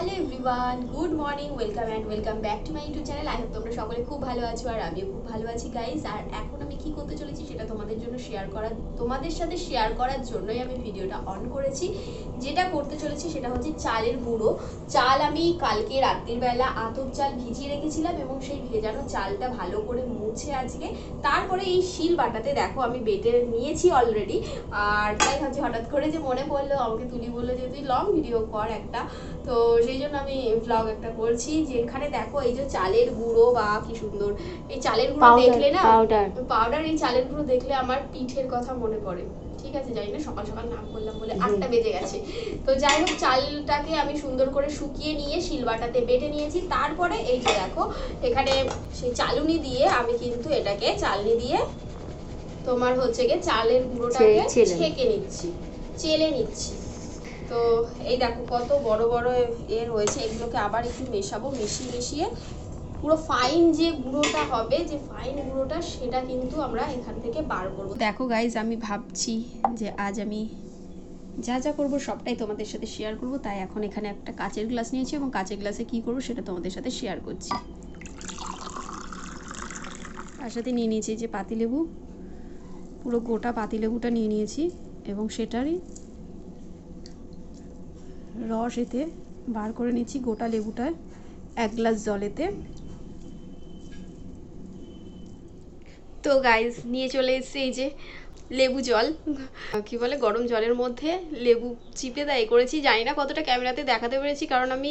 Hello everyone, good morning, welcome and welcome back to my YouTube channel. I hope তোমরা সকলে খুব ভালো আছো আর আমিও খুব ভালো আছি গাইজ আর এখন আমি কি করতে চলেছি সেটা তোমাদের জন্য শেয়ার করার তোমাদের সাথে শেয়ার করার জন্যই আমি ভিডিওটা অন করেছি। যেটা করতে চলেছি সেটা হচ্ছে চালের গুঁড়ো। চাল আমি কালকে রাত্রির বেলা আতপ চাল ভিজিয়ে রেখেছিলাম এবং সেই ভেজানো চালটা ভালো করে মুছে আজকে। তারপরে এই শিল বাটাতে দেখো আমি বেটে নিয়েছি অলরেডি আর তাই ভাবছি হঠাৎ করে যে মনে পড়ল, আমাকে তুলি বলল যে, তুই লং ভিডিও কর একটা। তো সেই জন্য আমি ব্লগ একটা করছি যেখানে দেখো এই যে চালের গুঁড়ো বা কি সুন্দর এই চালের গুঁড়ো দেখলে না। পাউডার এই চালের গুঁড়ো দেখলে আমার পিঠের কথা মনে পড়ে। ঠিক আছে জানি না সকাল সকাল নাম করলাম বলে আটটা বেজে গেছে। তো যাই হোক চালটাকে আমি সুন্দর করে শুকিয়ে নিয়ে শিলবাটাতে বেটে নিয়েছি। তারপরে এই যে দেখো এখানে সেই চালুনি দিয়ে আমি কিন্তু এটাকে চালনি দিয়ে তোমার হচ্ছে গিয়ে চালের গুঁড়োটাকে ছেঁকে নিচ্ছি চেলে নিচ্ছি। তো এই দেখো কত বড় বড় এ রয়েছে, এগুলোকে আবার একটু মেশাবো, মিশিয়ে মিশিয়ে। পুরো ফাইন যে গুঁড়োটা হবে, যে ফাইন গুঁড়োটা, সেটা কিন্তু আমরা এখান থেকে বার করব। দেখো গাইজ আমি ভাবছি যে আজ আমি যা যা করব সবটাই তোমাদের সাথে শেয়ার করব, তাই এখন এখানে একটা কাচের গ্লাস নিয়েছি এবং কাচের গ্লাসে কি করব সেটা তোমাদের সাথে শেয়ার করছি। তার সাথে নিয়ে নিয়েছি যে পাতিলেবু, পুরো গোটা পাতিলেবুটা নিয়ে নিয়েছি এবং সেটারই রস এতে বার করে নিচ্ছি গোটা লেবুটা এক গ্লাস জলেতে। তো গাইজ নিয়ে চলে এসছে এই যে লেবু জল। কি বলে, গরম জলের মধ্যে লেবু চিপে দেয়। করেছি, জানি না কতটা ক্যামেরাতে দেখাতে পেরেছি, কারণ আমি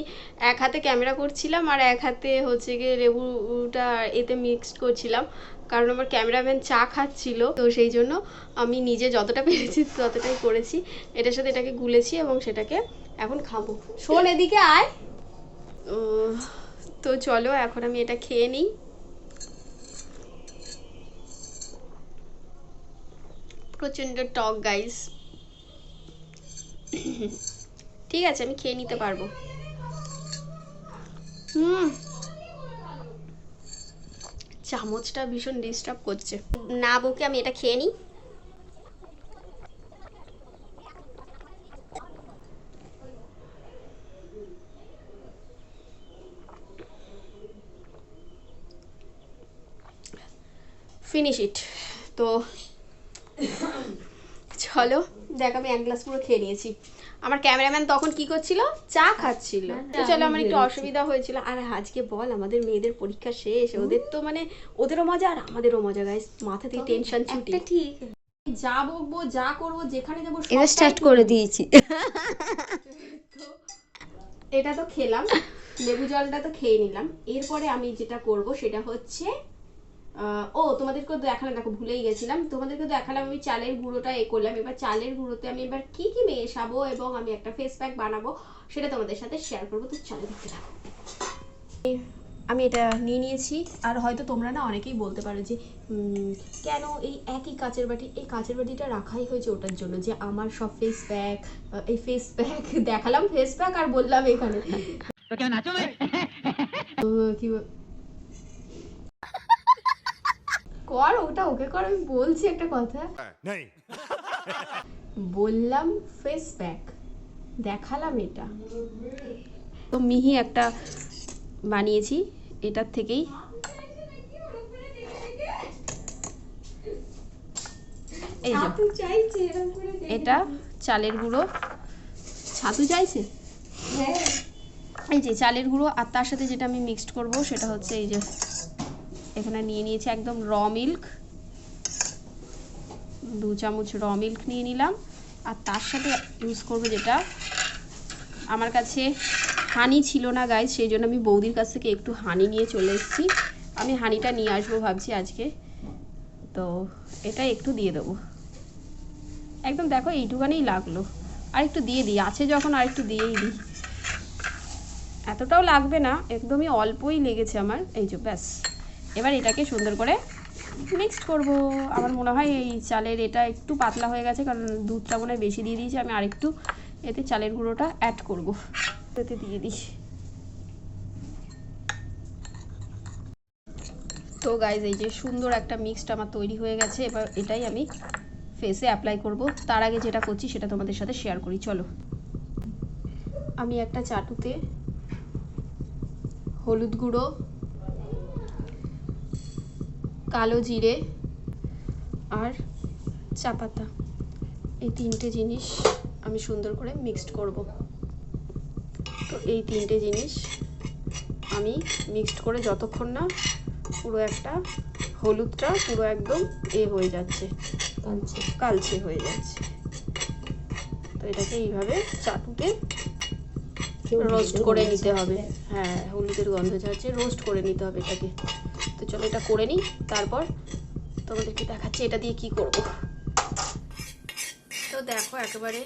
এক হাতে ক্যামেরা করছিলাম আর এক হাতে হচ্ছে গিয়ে লেবুটা এতে মিক্সড করছিলাম, কারণ আমার ক্যামেরাম্যান চা খাচ্ছিল। তো সেই জন্য আমি নিজে যতটা পেরেছি ততটাই করেছি। এটার সাথে এটাকে গুলেছি এবং সেটাকে এখন খাব। শোন, এদিকে আয়। তো চলো, এখন আমি এটা খেয়ে নিই। প্রচণ্ড টক গাইস ঠিক আছে, আমি খেয়ে নিতে পারব। হুম। চামচটা ভীষণ ডিস্টার্ব করছে। না, বউকে আমি এটা খেয়ে নিই। ফিনিশ ইট তো চলো দেখ আমি এক গ্লাস পুরো খেয়ে নিয়েছি। আমার ক্যামেরাম্যান তখন কি করছিল? চা খাচ্ছিল। তো চলো আমার একটু অসুবিধা হয়েছিল। আর আজকে বল আমাদের মেয়েদের পরীক্ষা শেষ। ওদের তো মানে ওদেরও মজা আর আমাদেরও মজা গাইস মাথা থেকে টেনশন ছুটি। ঠিক। যা বকবো যা করব যেখানে যাব সবটাই স্টার্ট করে দিয়েছি। এটা তো খেলাম। লেবু জলটা তো খেয়ে নিলাম। এরপরে আমি যেটা করব সেটা হচ্ছে ও তোমাদেরকে দেখালাম দেখো ভুলেই গেছিলাম। তোমাদেরকে দেখালাম আমি চালের গুঁড়োটা এ করলাম। এবার চালের গুঁড়োতে আমি এবার কি কি মেশাবো এবং আমি একটা ফেস প্যাক বানাবো সেটা তোমাদের সাথে শেয়ার করব। তো চালে দেখতে থাকো। আমি এটা নিয়ে নিয়েছি আর হয়তো তোমরা না অনেকেই বলতে পারো যে কেন এই একই কাঁচের বাটি এই কাঁচের বাটিটা রাখাই হয়েছে ওটার জন্য যে আমার সব ফেস প্যাক এই ফেস প্যাক দেখালাম ফেস প্যাক আর বললাম এখানে। কি কর ওটা ওকে কর আমি বলছি একটা কথা। नहीं বললাম ফেস প্যাক দেখালাম এটা। তো মিহি একটা বানিয়েছি এটার থেকেই। এই যে এটা চালের গুঁড়ো। ছাতু চাইছে? এই যে চালের গুঁড়ো আর তার সাথে যেটা আমি মিক্সড করব সেটা হচ্ছে এই যে এখানে নিয়ে নিয়েছি একদম র মিল্ক। দু চামচ র মিল্ক নিয়ে নিলাম। আর তার সাথে ইউজ করব যেটা, আমার কাছে হানি ছিল না গায়ে সেই জন্য আমি বৌদির কাছ থেকে একটু হানি নিয়ে চলে এসেছি। আমি হানিটা নিয়ে আসব ভাবছি আজকে। তো এটা একটু দিয়ে দেবো। একদম দেখো এইটুখানেই লাগল। আর একটু দিয়ে দিই, আছে যখন আর একটু দিয়েই দিই। এতটাও লাগবে না, একদমই অল্পই লেগেছে আমার। এই যে ব্যাস। এবার এটাকে সুন্দর করে মিক্সড করব। আমার মনে হয় এই চালের এটা একটু পাতলা হয়ে গেছে, কারণ দুধটা মনে হয় বেশি দিয়ে দিয়েছি। আমি আরেকটু এতে চালের গুঁড়োটা অ্যাড করব। এতে দিয়ে দিই। তো গাইজ এই যে সুন্দর একটা মিক্সড আমার তৈরি হয়ে গেছে। এবার এটাই আমি ফেসে অ্যাপ্লাই করব। তার আগে যেটা করছি সেটা তোমাদের সাথে শেয়ার করি। চলো। আমি একটা চাটুতে হলুদ গুঁড়ো কালো জিরে আর চা পাতা। এই তিনটে জিনিস আমি সুন্দর করে মিক্সড করব। তো এই তিনটে জিনিস আমি মিক্সড করে যতক্ষণ না পুরো একটা হলুদটা পুরো একদম এ হয়ে যাচ্ছে। কালচে। কালচে হয়ে যাচ্ছে। তো এটাকে এইভাবে চাটুকে রোস্ট করে নিতে হবে। হ্যাঁ। হলুদের গন্ধ যাচ্ছে রোস্ট করে নিতে হবে এটাকে। তো চলো এটা করে নিই, তারপর তোমাদেরকে দেখাচ্ছি এটা দিয়ে কি করব। তো দেখো একেবারে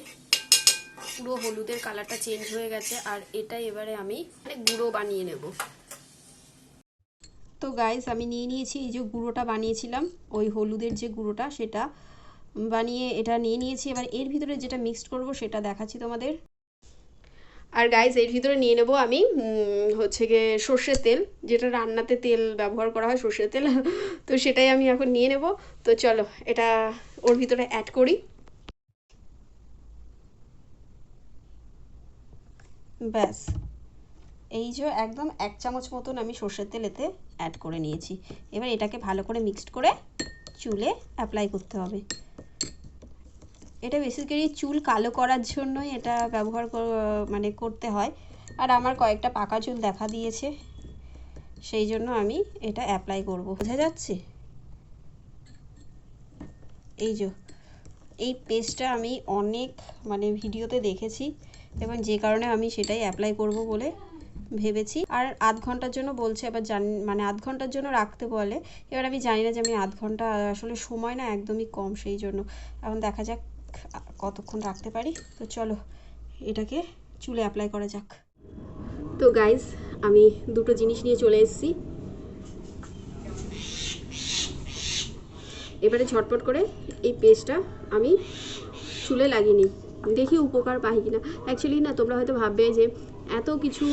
পুরো হলুদের কালারটা চেঞ্জ হয়ে গেছে, আর এটা এবারে আমি মানে গুঁড়ো বানিয়ে নেব। তো গাইস আমি নিয়ে নিয়েছি এই যে গুঁড়োটা বানিয়েছিলাম, ওই হলুদের যে গুঁড়োটা সেটা বানিয়ে এটা নিয়ে নিয়েছি। এবার এর ভিতরে যেটা মিক্সড করব সেটা দেখাচ্ছি তোমাদের। আর গাইস এর ভিতরে নিয়ে নেব আমি হচ্ছে গিয়ে সর্ষের তেল, যেটা রান্নাতে তেল ব্যবহার করা হয় সর্ষের তেল। তো সেটাই আমি এখন নিয়ে নেব। তো চলো, এটা ওর ভিতরে অ্যাড করি। ব্যাস। এই যে একদম এক চামচ মতন আমি সর্ষের তেল এতে অ্যাড করে নিয়েছি। এবার এটাকে ভালো করে মিক্সড করে চুলে অ্যাপ্লাই করতে হবে। এটা বেসিক্যালি চুল কালো করার জন্যই এটা ব্যবহার মানে করতে হয়। আর আমার কয়েকটা পাকা চুল দেখা দিয়েছে, সেই জন্য আমি এটা অ্যাপ্লাই করব। বোঝা যাচ্ছে? এই যে, এই পেস্টটা আমি অনেক মানে ভিডিওতে দেখেছি এবং যে কারণে আমি সেটাই অ্যাপ্লাই করব বলে ভেবেছি। আর আধ ঘণ্টার জন্য বলছে, এবার জান মানে আধ ঘণ্টার জন্য রাখতে বলে। এবার আমি জানি না যে আমি আধ ঘণ্টা, আসলে সময় না একদমই কম সেই জন্য। এখন দেখা যাক কতক্ষণ রাখতে পারি? তো চলো, এটাকে চুলে অ্যাপ্লাই করা যাক। তো গাইস আমি দুটো জিনিস নিয়ে চলে এসেছি। এবারে ঝটপট করে এই পেস্টটা আমি চুলে লাগিয়ে নিই। দেখি উপকার পাই কিনা। অ্যাকচুয়ালি না, তোমরা হয়তো ভাববে যে এত কিছু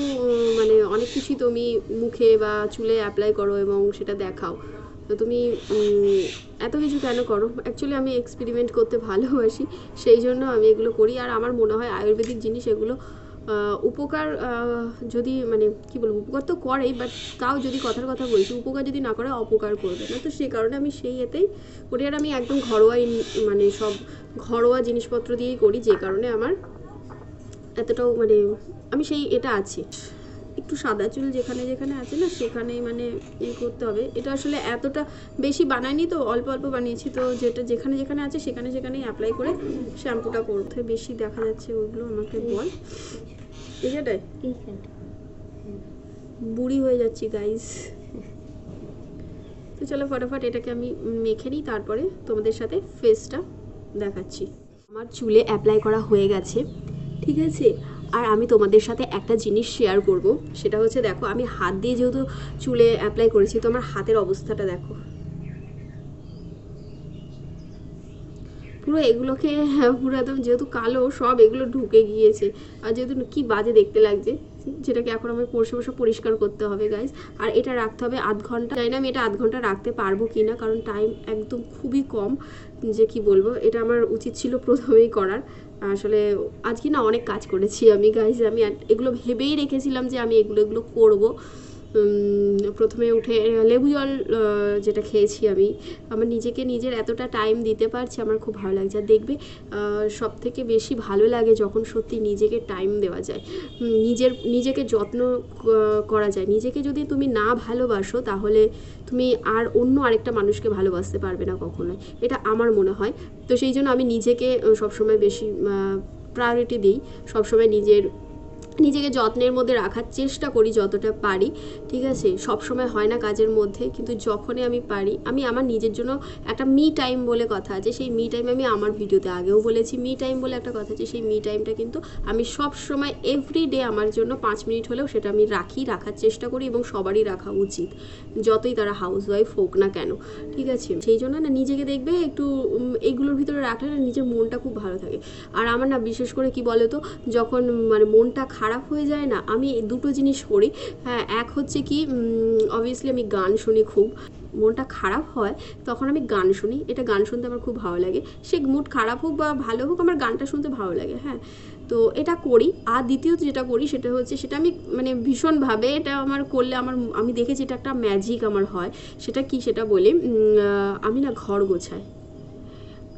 মানে অনেক কিছুই তুমি মুখে বা চুলে অ্যাপ্লাই করো এবং সেটা দেখাও। তো তুমি এত কিছু কেন করো? অ্যাকচুয়ালি আমি এক্সপেরিমেন্ট করতে ভালোবাসি, সেই জন্য আমি এগুলো করি। আর আমার মনে হয় আয়ুর্বেদিক জিনিস এগুলো উপকার যদি মানে কি বলব, উপকার তো করেই বাট তাও যদি কথার কথা বলছি, উপকার যদি না করে অপকার করবে না। তো সেই কারণে আমি সেই এতেই করি। আর আমি একদম ঘরোয়া মানে সব ঘরোয়া জিনিসপত্র দিয়েই করি, যে কারণে আমার এতটাও মানে আমি সেই এটা আছে। একটু সাদা চুল যেখানে যেখানে আছে না সেখানেই মানে ইয়ে করতে হবে। এটা আসলে এতটা বেশি বানাইনি তো অল্প অল্প বানিয়েছি তো যেটা যেখানে যেখানে আছে সেখানে সেখানেই অ্যাপ্লাই করে শ্যাম্পুটা করতে বেশি দেখা যাচ্ছে ওইগুলো আমাকে বল। এই যেটাই বুড়ি হয়ে যাচ্ছি গাইস তো চলো ফটাফট এটাকে আমি মেখে নিই তারপরে তোমাদের সাথে ফেসটা দেখাচ্ছি। আমার চুলে অ্যাপ্লাই করা হয়ে গেছে ঠিক আছে? আর আমি তোমাদের সাথে একটা জিনিস শেয়ার করব সেটা হচ্ছে দেখো আমি হাত দিয়ে যেহেতু চুলে অ্যাপ্লাই করেছি তো আমার হাতের অবস্থাটা দেখো। পুরো এগুলোকে হ্যাঁ, পুরো একদম যেহেতু কালো সব এগুলো ঢুকে গিয়েছে। আর যেহেতু কি বাজে দেখতে লাগছে। যেটাকে এখন আমাকে পরশে বসে পরিষ্কার করতে হবে গাইজ আর এটা রাখতে হবে আধ ঘণ্টা। জানি না আমি এটা আধ ঘণ্টা রাখতে পারব কি না কারণ টাইম একদম খুবই কম। যে কি বলব, এটা আমার উচিত ছিল প্রথমেই করার। আসলে আজকে না অনেক কাজ করেছি আমি গাইজ আমি এগুলো ভেবেই রেখেছিলাম যে আমি এগুলো এগুলো করব। প্রথমে উঠে লেবু জল যেটা খেয়েছি আমি, আমার নিজেকে নিজের এতটা টাইম দিতে পারছি, আমার খুব ভালো লাগছে। আর দেখবে সব থেকে বেশি ভালো লাগে যখন সত্যি নিজেকে টাইম দেওয়া যায়। নিজের, নিজেকে যত্ন করা যায়। নিজেকে যদি তুমি না ভালোবাসো, তাহলে তুমি আর অন্য আরেকটা মানুষকে ভালোবাসতে পারবে না কখনোই। এটা আমার মনে হয়। তো সেই জন্য আমি নিজেকে সবসময় বেশি প্রায়োরিটি দিই। সবসময় নিজের নিজেকে যত্নের মধ্যে রাখার চেষ্টা করি যতটা পারি, ঠিক আছে? সব সময় হয় না কাজের মধ্যে, কিন্তু যখনই আমি পারি, আমি আমার নিজের জন্য একটা মি টাইম বলে কথা আছে, সেই মি টাইম আমি আমার ভিডিওতে আগেও বলেছি। মি টাইম বলে একটা কথা আছে, সেই মি টাইমটা কিন্তু আমি সব সময় এভরি ডে আমার জন্য পাঁচ মিনিট হলেও সেটা আমি রাখি, রাখার চেষ্টা করি এবং সবারই রাখা উচিত, যতই তারা হাউস ওয়াইফ হোক না কেন, ঠিক আছে? সেই জন্য না নিজেকে দেখবে একটু এইগুলোর ভিতরে রাখলে না নিজের মনটা খুব ভালো থাকে। আর আমার না বিশেষ করে কি বলো তো যখন মানে মনটা খারাপ হয়ে যায় না, আমি দুটো জিনিস করি। হ্যাঁ এক হচ্ছে কি অবভিয়াসলি আমি গান শুনি খুব। মনটা খারাপ হয়, তখন আমি গান শুনি। এটা গান শুনতে আমার খুব ভালো লাগে। সে মুড খারাপ হোক বা ভালো হোক, আমার গানটা শুনতে ভালো লাগে হ্যাঁ। তো এটা করি। আর দ্বিতীয়ত যেটা করি, সেটা হচ্ছে, সেটা আমি মানে ভীষণভাবে এটা আমার করলে আমার, আমি দেখেছি এটা একটা ম্যাজিক আমার হয়। সেটা কি, সেটা বলি আমি না ঘর গোছাই।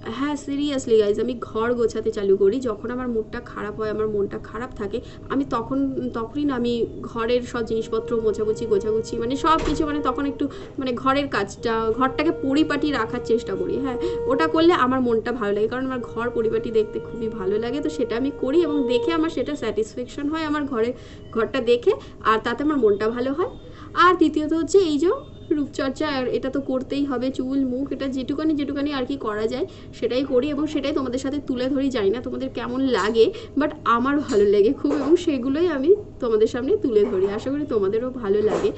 হ্যাঁ সিরিয়াসলি গাইজ আমি ঘর গোছাতে চালু করি। যখন আমার মুডটা খারাপ হয়, আমার মনটা খারাপ থাকে, আমি তখন, তখনই না, আমি ঘরের সব জিনিসপত্র মোছাগুছি গোছাগুছি মানে সব কিছু মানে তখন একটু মানে ঘরের কাজটা, ঘরটাকে পরিপাটি রাখার চেষ্টা করি হ্যাঁ। ওটা করলে আমার মনটা ভালো লাগে, কারণ আমার ঘর পরিপাটি দেখতে খুবই ভালো লাগে, তো সেটা আমি করি এবং দেখে আমার সেটা স্যাটিসফ্যাকশন হয় আমার ঘরে, ঘরটা দেখে, আর তাতে আমার মনটা ভালো হয়। আর দ্বিতীয়ত হচ্ছে এই যে রূপচর্চা আর এটা তো করতেই হবে, চুল, মুখ, এটা যেটুকানি যেটুকানি আর কি করা যায়, সেটাই করি এবং সেটাই তোমাদের সাথে তুলে ধরি যাই না তোমাদের কেমন লাগে বাট আমার ভালো লাগে খুব এবং সেগুলোই আমি তোমাদের সামনে তুলে ধরি, আশা করি তোমাদেরও ভালো লাগে।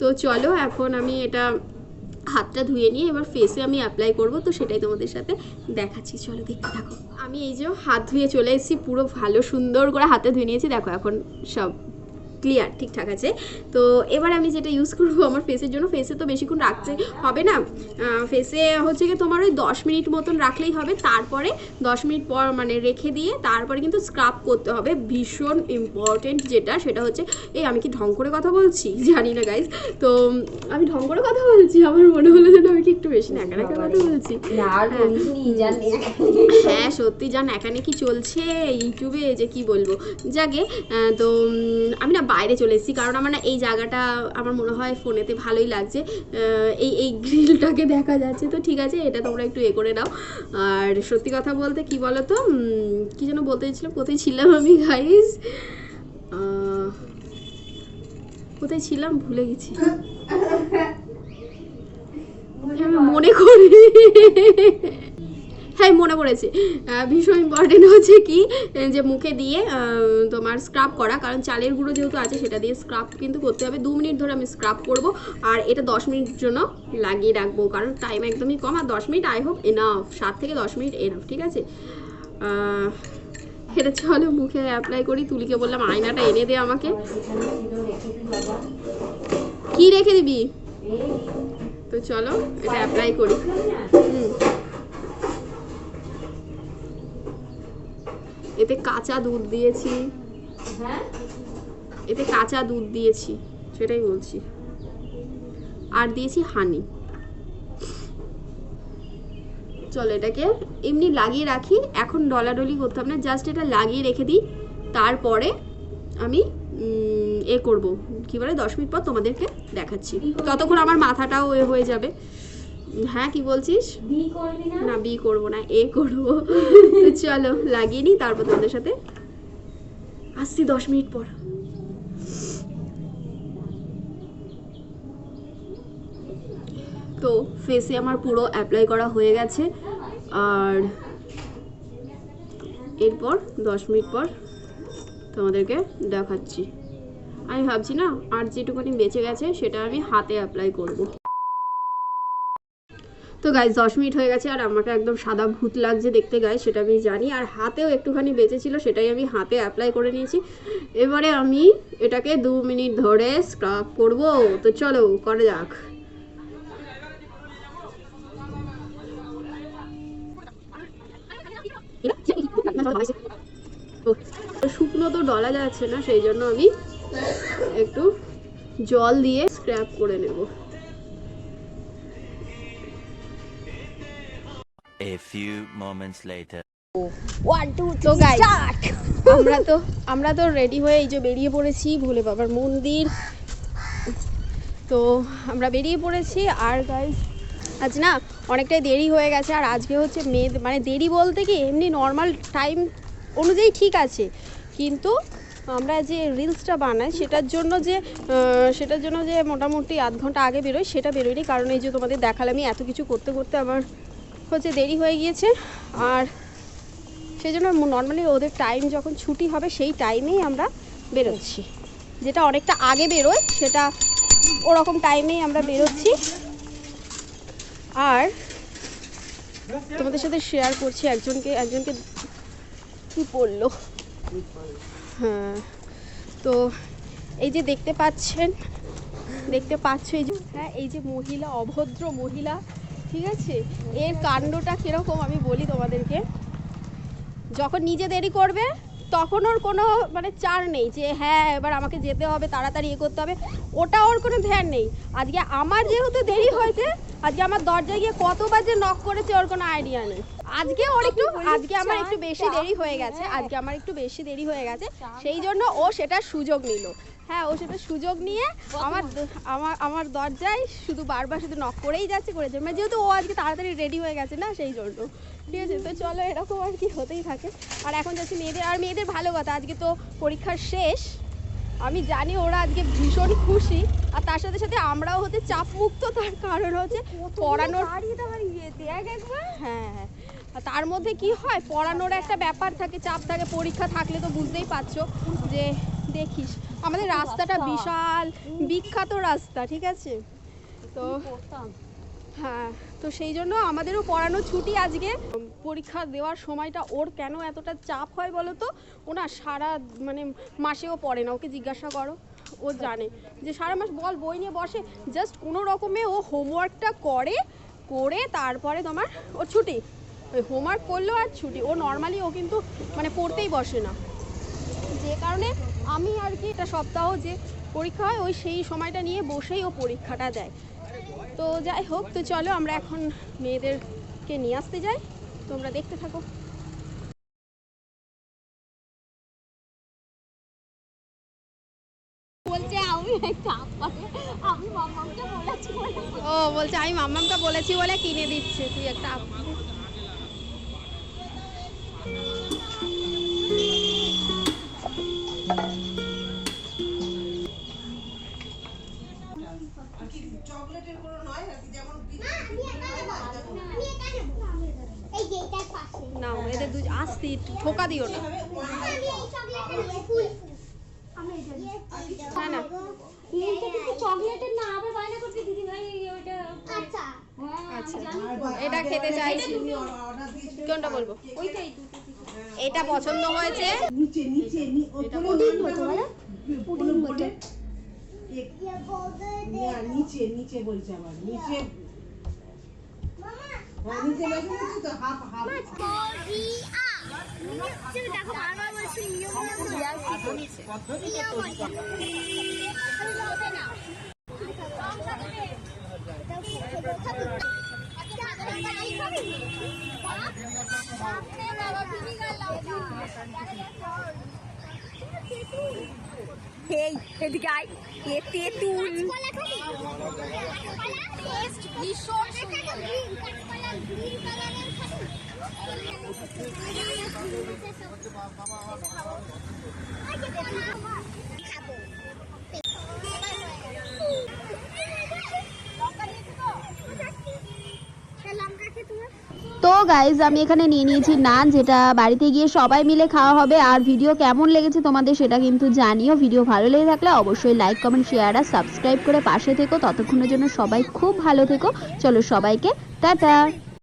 তো চলো এখন আমি এটা হাতটা ধুয়ে নিয়ে এবার ফেসে আমি অ্যাপ্লাই করব, তো সেটাই তোমাদের সাথে দেখাচ্ছি, চলো দেখতে থাকো। আমি এই যে হাত ধুয়ে চলে এসেছি, পুরো ভালো সুন্দর করে হাতে ধুয়ে নিয়েছি, দেখো এখন সব ক্লিয়ার ঠিকঠাক আছে। তো এবার আমি যেটা ইউজ করব আমার ফেসের জন্য ফেসে তো বেশিক্ষণ রাখতে হবে না। ফেসে হচ্ছে কি তোমার ওই দশ মিনিট মতন রাখলেই হবে। তারপরে দশ মিনিট পর মানে রেখে দিয়ে তারপরে কিন্তু স্ক্রাব করতে হবে। ভীষণ ইম্পর্টেন্ট যেটা সেটা হচ্ছে এই আমি কি ঢং করে কথা বলছি? জানি না গাইজ তো আমি ঢং করে কথা বলছি? আমার মনে হলো যেন আমি কি একটু বেশি ন্যাকা ন্যাকা কথা বলছি। আর হ্যাঁ। সত্যি জান এখানে কি চলছে ইউটিউবে যে কি বলব? যাকে তো আমি না বাইরে চলে এসেছি। কারণ আমার না এই জায়গাটা আমার মনে হয় ফোনেতে ভালোই লাগছে। এই এই গ্রিলটাকে দেখা যাচ্ছে। তো ঠিক আছে এটা তোমরা একটু এ করে নাও। আর সত্যি কথা বলতে কি বলো তো কি যেন বলতে চাইছিলাম? কোথায় ছিলাম আমি গাইস কোথায় ছিলাম? ভুলে গেছি। মনে করি হ্যাঁ মনে পড়েছে। ভীষণ ইম্পর্টেন্ট হচ্ছে কি যে মুখে দিয়ে তোমার স্ক্রাব করা। কারণ চালের গুঁড়ো যেহেতু আছে, সেটা দিয়ে স্ক্রাব কিন্তু করতে হবে। দু মিনিট ধরে আমি স্ক্রাব করব, আর এটা দশ মিনিট জন্য লাগিয়ে রাখব। কারণ টাইম একদমই কম, আর দশ মিনিট আই হোপ এনাফ সাত থেকে দশ মিনিট এনাফ ঠিক আছে? এটা চলো মুখে অ্যাপ্লাই করি। তুলিকে বললাম, আয়নাটা এনে দে আমাকে। কি রেখে দিবি? তো চলো, এটা অ্যাপ্লাই করি। হুম। এতে কাঁচা দুধ দিয়েছি। হ্যাঁ? এতে কাঁচা দুধ দিয়েছি সেটাই বলছি। আর দিয়েছি হানি। চলো এটাকে এমনি লাগিয়ে রাখি এখন ডলাডলি করতে হবে না জাস্ট এটা লাগিয়ে রেখে দিই তারপরে আমি এ করব। কি বলে দশ মিনিট পর তোমাদেরকে দেখাচ্ছি। ততক্ষণ আমার মাথাটাও এ হয়ে যাবে। হ্যাঁ কি বলছিস? না? না বি করব না এ করব। তো চলো লাগিয়ে নিই তারপর তোমাদের সাথে। আসছি দশ মিনিট পর। তো ফেসে আমার পুরো অ্যাপ্লাই করা হয়ে গেছে। আর এরপর দশ মিনিট পর তোমাদেরকে দেখাচ্ছি। আমি ভাবছি না আর যেটুকুনি বেঁচে গেছে সেটা আমি হাতে অ্যাপ্লাই করব। তো গাইজ দশ মিনিট হয়ে গেছে আর আমাকে একদম সাদা ভূত লাগছে দেখতে গায়ে সেটা আমি জানি। আর হাতেও একটুখানি বেঁচেছিল সেটাই আমি হাতে অ্যাপ্লাই করে নিয়েছি। এবারে আমি এটাকে দু মিনিট ধরে স্ক্রাব করব। তো চলো, করে যাক। শুকনো তো ডলা যাচ্ছে না, সেই জন্য আমি একটু জল দিয়ে স্ক্র্যাপ করে নেব। A few moments later. One two তো গাইস আমরা তো আমরা তো রেডি হয়ে এই যে বেরিয়ে পড়েছি ভোলে বাবার মন্দির। তো আমরা বেরিয়ে পড়েছি আর গাইস আজ না অনেকটাই দেরি হয়ে গেছে আর আজকে হচ্ছে মেয়ে মানে দেরি বলতে কি এমনি নর্মাল টাইম অনুযায়ী ঠিক আছে। কিন্তু আমরা যে রিলসটা বানাই সেটার জন্য যে সেটার জন্য যে মোটামুটি আধ ঘণ্টা আগে বেরোয় সেটা বেরোয়নি। কারণ এই যে তোমাদের দেখালামই এত কিছু করতে করতে আমার হচ্ছে দেরি হয়ে গিয়েছে আর সেই জন্য নর্মালি ওদের টাইম যখন ছুটি হবে সেই টাইমেই আমরা বেরোচ্ছি। যেটা অনেকটা আগে বেরোয়, সেটা ওরকম টাইমেই আমরা বেরোচ্ছি। আর তোমাদের সাথে শেয়ার করছি, একজনকে একজনকে কি পড়ল হ্যাঁ তো এই যে দেখতে পাচ্ছেন, দেখতে পাচ্ছ এই যে হ্যাঁ এই যে মহিলা, অভদ্র মহিলা ঠিক আছে? এর কাণ্ডটা কীরকম আমি বলি তোমাদেরকে। যখন নিজে দেরি করবে তখন ওর কোনো মানে চার নেই যে হ্যাঁ এবার আমাকে যেতে হবে তাড়াতাড়ি ইয়ে করতে হবে। ওটা ওর কোনো ধ্যান নেই। আজকে আমার যেহেতু দেরি হয়েছে আজকে আমার দরজায় গিয়ে কতবার যে নক করেছে ওর কোনো আইডিয়া নেই। আজকে ওর একটু আজকে আমার একটু বেশি দেরি হয়ে গেছে আজকে আমার একটু বেশি দেরি হয়ে গেছে সেই জন্য ও সেটা সুযোগ নিল। হ্যাঁ ও সেটা সুযোগ নিয়ে আমার আমার আমার দরজায় শুধু বারবার শুধু নক করেই যাচ্ছে করেছে মানে যেহেতু ও আজকে তাড়াতাড়ি রেডি হয়ে গেছে না সেই জন্য। ঠিক আছে তো চলো এরকম আর কি হতেই থাকে। আর এখন যাচ্ছি মেয়েদের আর মেয়েদের ভালো কথা আজকে তো পরীক্ষার শেষ। আমি জানি ওরা আজকে ভীষণ খুশি। আর তার সাথে সাথে আমরাও হতে চাপ মুক্ত তার কারণ হচ্ছে পড়ানোর হ্যাঁ হ্যাঁ। আর তার মধ্যে কি হয় পড়ানোর একটা ব্যাপার থাকে চাপ থাকে পরীক্ষা থাকলে তো বুঝতেই পারছ যে দেখিস। আমাদের রাস্তাটা বিশাল, বিখ্যাত রাস্তা, ঠিক আছে? তো হ্যাঁ তো সেই জন্য আমাদেরও পড়ানো ছুটি আজকে। পরীক্ষা দেওয়ার সময়টা ওর কেন এতটা চাপ হয় বলো তো? ও না সারা মানে মাসেও পড়ে না, ওকে জিজ্ঞাসা করো, ও জানে। যে সারা মাস বল, বই নিয়ে বসে জাস্ট কোনো রকমে ও হোমওয়ার্কটা করে করে তারপরে তোমার ও ছুটি। ওই হোমওয়ার্ক করল আর ছুটি। ও নর্মালি ও কিন্তু মানে পড়তেই বসে না। যে কারণে আমি আর কি একটা সপ্তাহ যে পরীক্ষা হয়, ওই সেই সময়টা নিয়ে বসেই ও পরীক্ষাটা দেয়। তো যাই হোক, তো চলো আমরা এখন মেয়েদেরকে নিয়ে আসতে যাই। তোমরা দেখতে থাকো। ও, বলছে, আমি মাম্মামকে বলেছি বলে কিনে দিচ্ছে, তুই একটা কোনটা বলব? ওইটাই। এটা পছন্দ হয়েছে। নিচে নিচে পুডিং নামটা বলো। পুডিং বলে বলতে নিচে নিচে বলছে আবার নিচে। মামা হ্যাঁ, নিচে দেখো বারবার বলছি নিয়ম এই এ তেঁতুল তো গাইজ আমি এখানে নিয়ে নিয়েছি নান, যেটা বাড়িতে গিয়ে সবাই মিলে খাওয়া হবে। আর ভিডিও কেমন লেগেছে তোমাদের সেটা কিন্তু জানিও। ভিডিও ভালো লেগে থাকলে অবশ্যই লাইক কমেন্ট শেয়ার আর সাবস্ক্রাইব করে পাশে থেকো। ততক্ষণের জন্য সবাই খুব ভালো থেকো। চলো সবাইকে, টাটা!